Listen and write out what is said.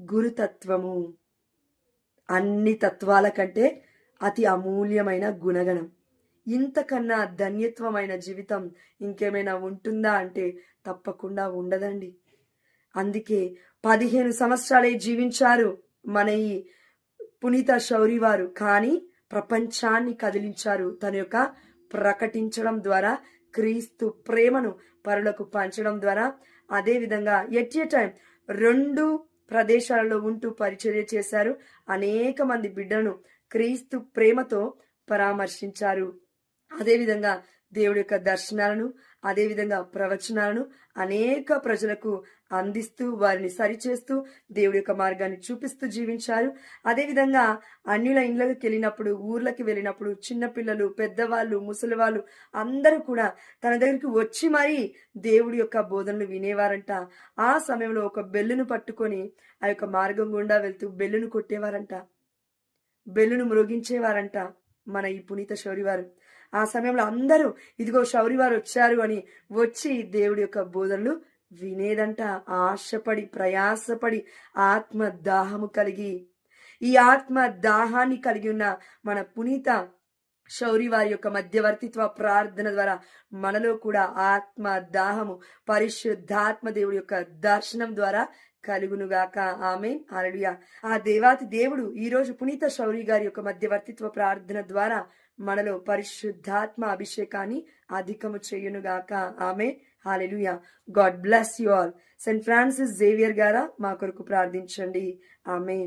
గురుతత్వము. అన్ని తత్వాల కంటే అతి అమూల్యమైన గుణగణం. ఇంతకన్నా ధన్యత్వమైన జీవితం ఇంకేమైనా ఉంటుందా అంటే తప్పకుండా ఉండదండి. అందుకే పదిహేను సంవత్సరాలే జీవించారు మన ఈ పునీత శౌరి వారు. కానీ ప్రపంచాన్ని కదిలించారు. తన యొక్క ప్రకటించడం ద్వారా క్రీస్తు ప్రేమను పరులకు పంచడం ద్వారా. అదేవిధంగా ఎట్ ఏ టైం రెండు ప్రదేశాలలో ఉంటూ పరిచర్య చేశారు. అనేక మంది బిడ్డలను క్రీస్తు ప్రేమతో పరామర్శించారు. అదేవిధంగా దేవుడి యొక్క దర్శనాలను అదేవిధంగా ప్రవచనాలను అనేక ప్రజలకు అందిస్తూ వారిని సరిచేస్తూ దేవుడి యొక్క మార్గాన్ని చూపిస్తూ జీవించారు. అదేవిధంగా అన్యుల ఇండ్లకు వెళ్ళినప్పుడు ఊర్లకి వెళ్ళినప్పుడు చిన్నపిల్లలు పెద్దవాళ్ళు ముసలివాళ్ళు అందరూ కూడా తన దగ్గరికి వచ్చి మరీ దేవుడి యొక్క బోధనలు వినేవారంట. ఆ సమయంలో ఒక బెల్లును పట్టుకొని ఆ యొక్క మార్గం గుండా వెళ్తూ బెల్లును కొట్టేవారంట. బెల్లును మృగించేవారంట. మన ఈ పునీత శౌరివారు ఆ సమయంలో అందరూ ఇదిగో శౌరివారు వచ్చారు అని వచ్చి దేవుడి యొక్క బోధనలు వినేదంట. ఆశపడి ప్రయాసపడి ఆత్మ దాహము కలిగి ఈ ఆత్మ దాహాన్ని కలిగి ఉన్న మన పునీత శౌరి వారి యొక్క మధ్యవర్తిత్వ ప్రార్థన ద్వారా మనలో కూడా ఆత్మ దాహము పరిశుద్ధాత్మ దేవుడి యొక్క దర్శనం ద్వారా కలుగునుగాక. ఆమె అలడియా ఆ దేవాతి దేవుడు ఈ రోజు పునీత శౌరి గారి యొక్క మధ్యవర్తిత్వ ప్రార్థన ద్వారా మనలో పరిశుద్ధాత్మ అభిషేకాన్ని అధికము చేయునుగాక. ఆమె hallelujah God bless you all. Saint Francis Xavier గారా మా కొరకు ప్రార్థించండి. ఆమె